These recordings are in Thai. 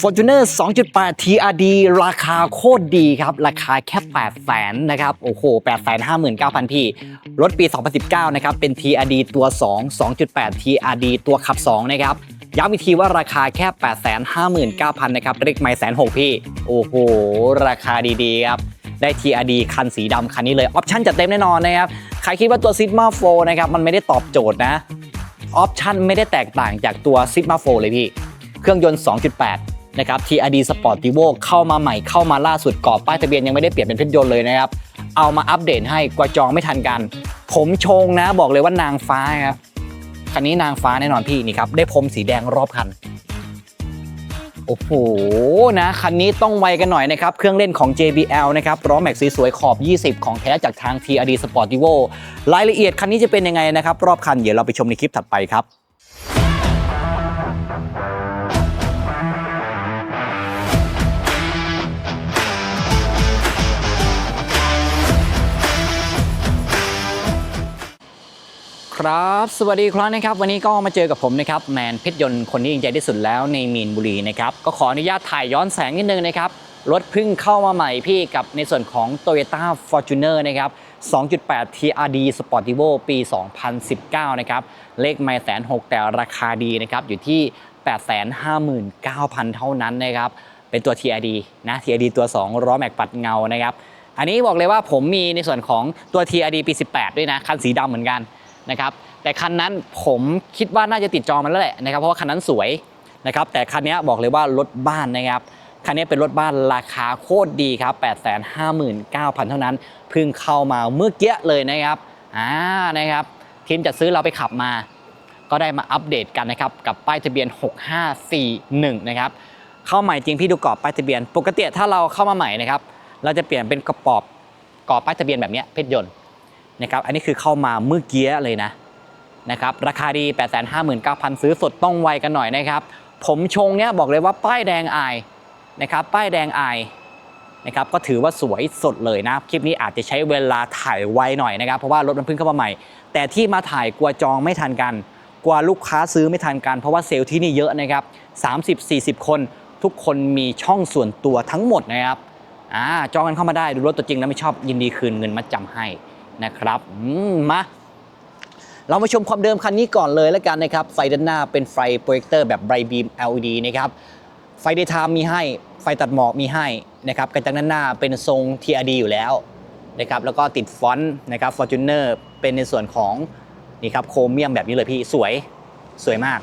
Fortuner 2.8 TRD ราคาโคตรดีครับ ราคาแค่8แสนนะครับ โอ้โห8 5 9 0 0 0 พี่ รถปี 2019 นะครับ เป็น TRD ตัว 2 2.8 TRD ตัวขับ 2 นะครับย้ำอีกทีว่าราคาแค่ 8 5 9 0 0 0 นะครับเรียกไม่แสนหกพี่ โอ้โห ราคาดีๆครับ ได้ TRD คันสีดำคันนี้เลย ออปชั่นจัดเต็มแน่นอนนะครับ ใครคิดว่าตัว Sigma 4 นะครับ มันไม่ได้ตอบโจทย์นะ ออปชั่นไม่ได้แตกต่างจากตัว Sigma 4 เลยพี่ เครื่องยนต์ 2.8 นะครับ TRD Sportivo เข้ามาใหม่เข้ามาล่าสุดกรอบป้ายทะเบียนยังไม่ได้เปลี่ยนเป็นเพชรยนต์เลยนะครับ เอามาอัปเดตให้กว่าจองไม่ทันกัน ผมชงนะบอกเลยว่านางฟ้าครับคันนี้นางฟ้าแน่นอนพี่นี่ครับได้พรมสีแดงรอบคันโอ้โหนะคันนี้ต้องไวกันหน่อยนะครับ เครื่องเล่นของ JBL นะครับล้อแม็กซ์สวยขอบ 20 ของแท้จากทาง TRD Sportivo รายละเอียดคันนี้จะเป็นยังไงนะครับ รอบคันเดี๋ยวเราไปชมในคลิปถัดไปครับ ครับ สวัสดีครับนะครับ วันนี้ก็มาเจอกับผมนะครับแมนเพชรยนต์คนที่ยิงใจที่สุดแล้วในมีนบุรีนะครับ ก็ขออนุญาตถ่ายย้อนแสงนิดนึงนะครับ รถพิ่งเข้ามาใหม่พี่กับในส่วนของ Toyota Fortuner นะครับ 2.8 TRD Sportivo ปี 2019 นะครับ เลขไม่แสนหกแต่ราคาดีนะครับ อยู่ที่ 859,000 เท่านั้นนะครับ เป็นตัว TRD นะ TRD ตัว 2 ล้อแม็กปัดเงานะครับอันนี้บอกเลยว่าผมมีในส่วนของตัว TRD ปี 18 ด้วยนะ คันสีดำเหมือนกัน นะครับแต่คันนั้นผมคิดว่าน่าจะติดจองมันแล้วแหละนะครับเพราะว่าคันนั้นสวยนะครับแต่คันนี้บอกเลยว่ารถบ้านนะครับคันนี้เป็นรถบ้านราคาโคตรดีครับ 859,000 เท่านั้น เพิ่งเข้ามาเมื่อกี้เลยนะครับอ่านะครับทีมจัดซื้อเราไปขับมา ก็ได้มาอัปเดตกันนะครับกับป้ายทะเบียน 6541 นะครับเข้าใหม่จริงพี่ดูกรอบป้ายทะเบียน ปกติถ้าเราเข้ามาใหม่นะครับเราจะเปลี่ยนเป็นกระปอบกรอบป้ายทะเบียนแบบนี้เพชรยนต์ นะครับอันนี้คือเข้ามาเมื่อกี้เลยนะนะครับราคาดี 859,000 ซื้อสดต้องไวกันหน่อยนะครับ ผมชงเนี้ยบอกเลยว่าป้ายแดงอายนะครับป้ายแดงอายนะครับก็ถือว่าสวยสดเลยนะคลิปนี้อาจจะใช้เวลาถ่ายไวหน่อยนะครับ เพราะว่ารถมันเพิ่งเข้ามาใหม่ แต่ที่มาถ่ายกลัวจองไม่ทันกันกลัวลูกค้าซื้อไม่ทันกันเพราะว่าเซลล์ที่นี่เยอะนะครับ30-40 คนทุกคนมีช่องส่วนตัวทั้งหมดนะครับอ่าจองกันเข้ามาได้ดูรถตัวจริงแล้วไม่ชอบยินดีคืนเงินมาจำให้ นะครับมาเรามาชมความเดิมคันนี้ก่อนเลยแล้วกันนะครับไฟด้านหน้าเป็นไฟโปรเจคเตอร์แบบไบรบีม LED นะครับไฟเดย์ไทม์มีให้ไฟตัดหมอกมีให้นะครับกระจังด้านหน้าเป็นทรง TRD อยู่แล้วนะครับแล้วก็ติดฟอนต์นะครับ Fortuner เป็นในส่วนของนี่ครับโครเมียมแบบนี้เลยพี่สวยสวยมาก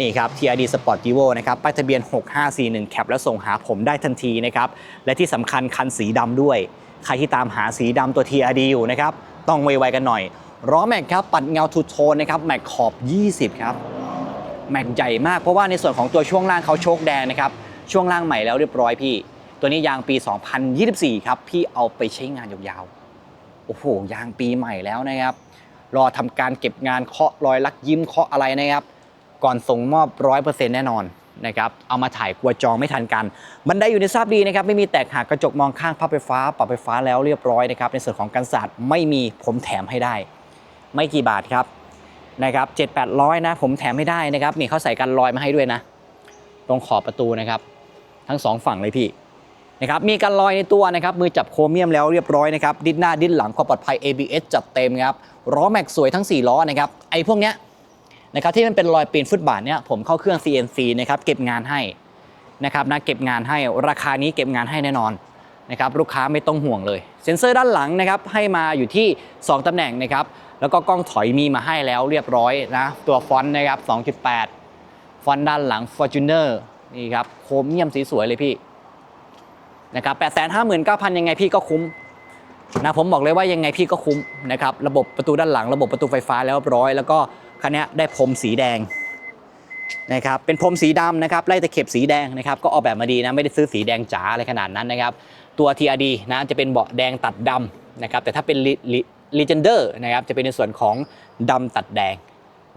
นี่ครับ TRD Sportivo นะครับป้ายทะเบียน 6541 แคปแล้วส่งหาผมได้ทันทีนะครับและที่สำคัญคันสีดำด้วย ใครที่ตามหาสีดำตัว TRD อยู่นะครับ ต้องไวๆกันหน่อยล้อแม็กครับ ปัดเงาทูโทนนะครับ แม็กขอบ 20 ครับ แม็กใหญ่มากเพราะว่าในส่วนของตัวช่วงล่างเขาโชคแดงนะครับ ช่วงล่างใหม่แล้วเรียบร้อยพี่ ตัวนี้ยางปี 2024 ครับ พี่เอาไปใช้งานยาวๆ โอ้โห ยางปีใหม่แล้วนะครับ รอทำการเก็บงานเคาะรอยลักยิ้มเคาะอะไรนะครับ ก่อนส่งมอบ 100%แน่นอน นะครับเอามาถ่ายกลัวจองไม่ทันกัน บันไดอยู่ในทราบดีนะครับไม่มีแตกหักกระจกมองข้างพับไฟฟ้าปรับไฟฟ้าแล้วเรียบร้อยนะครับในส่วนของกันศาสตร์ไม่มีผมแถมให้ได้ ไม่กี่บาทครับนะครับเจ็ดแปดร้อยนะผมแถมให้ได้นะครับนี่เขาใส่กันรอยมาให้ด้วยนะ ตรงขอบประตูนะครับ ทั้งสองฝั่งเลยพี่นะครับมีกันรอยในตัวนะครับมือจับโครเมียมแล้วเรียบร้อยนะครับดิ้นหน้าดิ้นหลังความปลอดภัย ABS จัดเต็มครับล้อแม็กสวยทั้ง 4 ล้อนะครับไอ้พวกเนี้ย นะครับที่มันเป็นรอยปีนฟุตบาทเนี่ยผมเข้าเครื่อง CNC นะครับเก็บงานให้นะครับนะเก็บงานให้ราคานี้เก็บงานให้แน่นอนนะครับลูกค้าไม่ต้องห่วงเลย เซ็นเซอร์ด้านหลังนะครับให้มาอยู่ที่ 2 ตำแหน่งนะครับแล้วก็กล้องถอยมีมาให้แล้วเรียบร้อยนะตัวฟอนต์นะครับ 2.8 ฟอนต์ด้านหลัง Fortuner นี่ครับโครเมียมสีสวยเลยพี่นะครับ859,000 ยังไงพี่ก็คุ้มนะผมบอกเลยว่ายังไงพี่ก็คุ้มนะครับระบบประตูด้านหลัง ระบบประตูไฟฟ้าแล้วเรียบร้อย แล้วก็ คันนี้ได้พรมสีแดงนะครับเป็นพรมสีดำนะครับไล่ตะเข็บสีแดงนะครับก็ออกแบบมาดีนะไม่ได้ซื้อสีแดงจ๋าอะไรขนาดนั้นนะครับตัว TRD นะจะเป็นเบาะแดงตัดดำนะครับแต่ถ้าเป็น Legender นะครับจะเป็นในส่วนของดำตัดแดง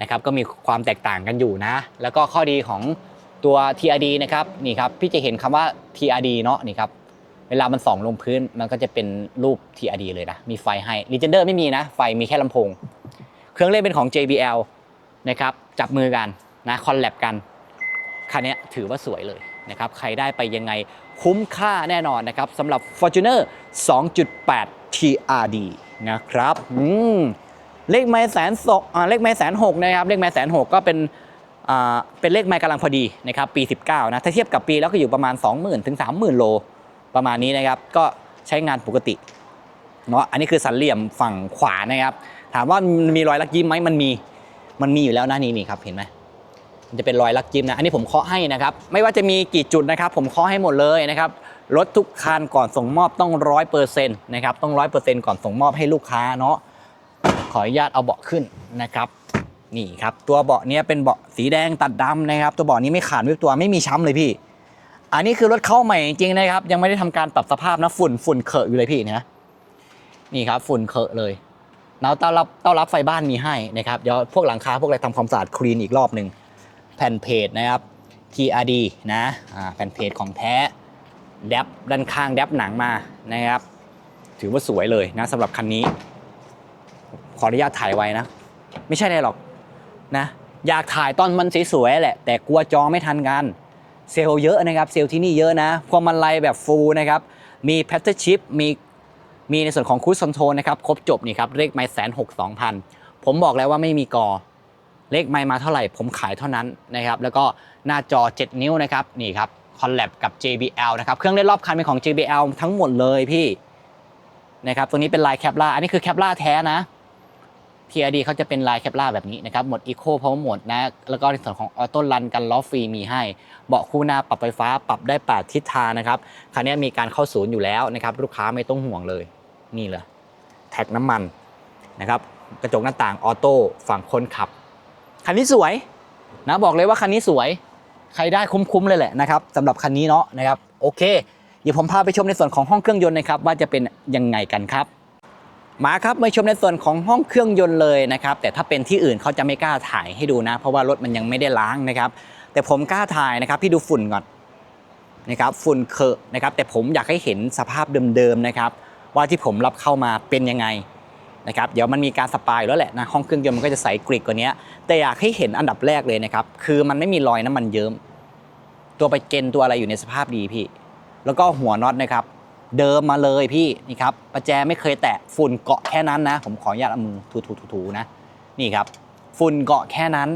นะครับก็มีความแตกต่างกันอยู่นะ แล้วก็ข้อดีของตัว TRD นะครับนี่ครับพี่จะเห็นคำว่า TRD เนาะนี่ครับเวลามันส่องลงพื้นมันก็จะเป็นรูป TRD เลยนะ มีไฟให้ Legender ไม่มีนะ ไฟมีแค่ลำโพง เครื่องเล่นเป็นของ JBL นะครับจับมือกันนะคอลแลบกันคันนี้ถือว่าสวยเลยนะครับใครได้ไปยังไงคุ้มค่าแน่นอนนะครับสำหรับ Fortuner 2.8 TRD นะครับอืมเลขไม้แสนสองอ่าเลขไม้แสนหกนะครับเลขไม้แสนหกก็เป็นอ่าเป็นเลขไม้กำลังพอดีนะครับปี 19นะถ้าเทียบกับปีแล้วก็อยู่ประมาณ 20,000ถึง30,000 โลประมาณนี้นะครับก็ใช้งานปกติเนาะอันนี้คือสันเหลี่ยมฝั่งขวานะครับ ถามว่ามีรอยลักยิ้มไหมมันมี มันมีอยู่แล้วนะนี่นี่ครับเห็นไหมมันจะเป็นรอยลักยิ้มนะ อันนี้ผมเคาะให้นะครับ ไม่ว่าจะมีกี่จุดนะครับ ผมเคาะให้หมดเลยนะครับ รถทุกคันก่อนส่งมอบต้องร้อยเปอร์เซ็นต์นะครับ ต้องร้อยเปอร์เซ็นต์ก่อนส่งมอบให้ลูกค้าเนาะ ขออนุญาตเอาเบาะขึ้นนะครับ นี่ครับ ตัวเบาะเนี้ยเป็นเบาะสีแดงตัดดำนะครับ ตัวเบาะนี้ไม่ขาดไม่ตัวไม่มีช้ำเลยพี่ อันนี้คือรถเข้าใหม่จริงๆนะครับ ยังไม่ได้ทำการปรับสภาพนะ ฝุ่นฝุ่นเขอะอยู่เลยพี่นะ นี่ครับ ฝุ่นเขอะเลย แล้วต้อนรับเต้อนรับไฟบ้านมีให้นะครับเดี๋ยวพวกหลังคาพวกอะไรทำความสะอาดคลีนอีกรอบหนึ่งแผ่นเพจนะครับ TRD นะแผ่นเพจของแท้แดบด้านข้างแดบหนังมานะครับ ถือว่าสวยเลยนะสำหรับคันนี้ ขออนุญาตถ่ายไว้นะ ไม่ใช่อะไรหรอกนะอยากถ่ายตอนมันสวยๆแหละ แต่กลัวจอไม่ทันกัน เซลล์เยอะนะครับ เซลล์ที่นี่เยอะนะพวงมาลัยแบบฟูลนะครับ มีแพทเทิร์ชิพมี มีในส่วนของคู i คอนโทรนะครับครบจบนี่ครับเลขไม้แสนหกสองพันผมบอกแล้วว่าไม่มีกอเลขไม้มาเท่าไหร่ ผมขายเท่านั้นนะครับแล้วก็หน้าจอ 7 นิ้วนะครับนี่ครับคอลแลบกับ JBL นะครับเครื่องเล่นรอบคันเป็นของ JBL ทั้งหมดเลยพี่นะครับตัวนี้เป็นลายแคปล่าอันนี้คือแคปล่าแท้นะ TRD เขาจะเป็นลายแคปล่าแบบนี้นะครับหมด Eco Power Mode นะแล้วก็ในส่วนของ Auto Run กันล้อฟรีมีให้ เบาะคู่หน้าปรับไฟฟ้าปรับได้ 8 ทิศทางนะครับคันนี้มีการเข้าศูนย์อยู่แล้วนะครับลูกค้าไม่ต้องห่วงเลย นี่เลยแท็กน้ำมันนะครับกระจกหน้าต่างออโต้ฝั่งคนขับ คันนี้สวยนะบอกเลยว่าคันนี้สวย ใครได้คุ้มๆเลยแหละนะครับสำหรับคันนี้เนาะนะครับโอเค เดี๋ยวผมพาไปชมในส่วนของห้องเครื่องยนต์นะครับว่าจะเป็นยังไงกันครับมาครับมาชมในส่วนของห้องเครื่องยนต์เลยนะครับแต่ถ้าเป็นที่อื่นเขาจะไม่กล้าถ่ายให้ดูนะ เพราะว่ารถมันยังไม่ได้ล้างนะครับ แต่ผมกล้าถ่ายนะครับพี่ดูฝุ่นก่อนนะครับฝุ่นเคอะนะครับแต่ผมอยากให้เห็นสภาพเดิมๆนะครับ ว่าที่ผมรับเข้ามาเป็นยังไงนะครับเดี๋ยวมันมีการสปายแล้วแหละนะห้องเครื่องยนต์มันก็จะใสกริกกว่านี้แต่อยากให้เห็นอันดับแรกเลยนะครับคือมันไม่มีรอยน้ำมันเยิ้มตัวไปเกนตัวอะไรอยู่ในสภาพดีพี่ แล้วก็หัวน็อตนะครับ เดิมมาเลยพี่นี่ครับประแจไม่เคยแตะฝุ่นเกาะแค่นั้นนะ ผมขออนุญาตเอามือถูๆๆๆนะนี่ครับ ฝุ่นเกาะแค่นั้น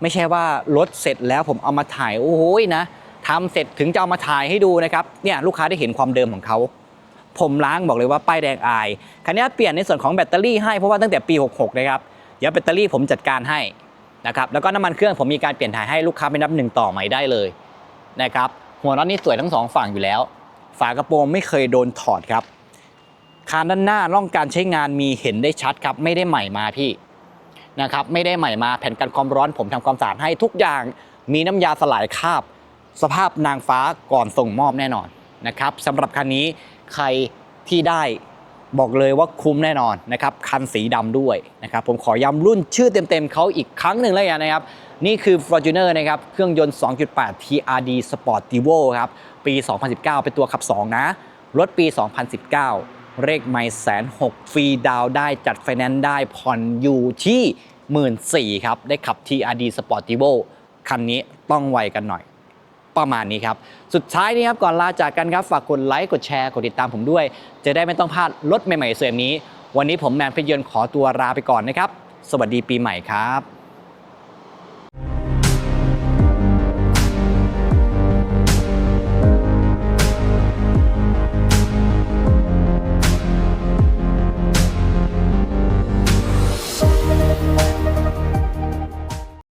ไม่ใช่ว่ารถเสร็จแล้วผมเอามาถ่ายโอ้โหนะทำเสร็จถึงจะเอามาถ่ายให้ดูนะครับเนี่ยลูกค้าได้เห็นความเดิมของเขา ผมล้างบอกเลยว่าป้ายแดงอาย คันนี้เปลี่ยนในส่วนของแบตเตอรี่ให้เพราะว่าตั้งแต่ปี 66 นะครับเดี๋ยวแบตเตอรี่ผมจัดการให้นะครับแล้วก็น้ำมันเครื่องผมมีการเปลี่ยนถ่ายให้ลูกค้าไปนับหนึ่งต่อใหม่ได้เลยนะครับหัวน็อตนี่สวยทั้งสองฝั่งอยู่แล้ว ฝากระโปรงไม่เคยโดนถอดครับคานด้านหน้าร่องการใช้งานมีเห็นได้ชัดครับไม่ได้ใหม่มาพี่นะครับไม่ได้ใหม่มาแผ่นกันความร้อนผมทำความสะอาดให้ทุกอย่างมีน้ำยาสลายคราบ สภาพนางฟ้าก่อนส่งมอบแน่นอนนะครับสำหรับคันนี้ ใครที่ได้บอกเลยว่าคุ้มแน่นอนนะครับ คันสีดำด้วยนะครับ ผมขอย้ำรุ่นชื่อเต็มๆเขาอีกครั้งหนึ่งเลยกันนะครับ นี่คือ Fortuner นะครับ เครื่องยนต์ 2.8 TRD Sportivo ครับ ปี 2019 เป็นตัวขับ 2 นะ รถปี 2019 เลขไม่แสนหกฟรีดาวได้จัดไฟแนนซ์ได้ผ่อนอยู่ที่หมื่นสี่ครับ ได้ขับ TRD Sportivo คันนี้ต้องไวกันหน่อย ประมาณนี้ครับ สุดท้ายนี้ครับก่อนลาจากกันครับ ฝากกดไลค์กดแชร์กดติดตามผมด้วย จะได้ไม่ต้องพลาดรถใหม่ๆสวยนี้ วันนี้ผมแมนเพชรยนขอตัวลาไปก่อนนะครับ สวัสดีปีใหม่ครับ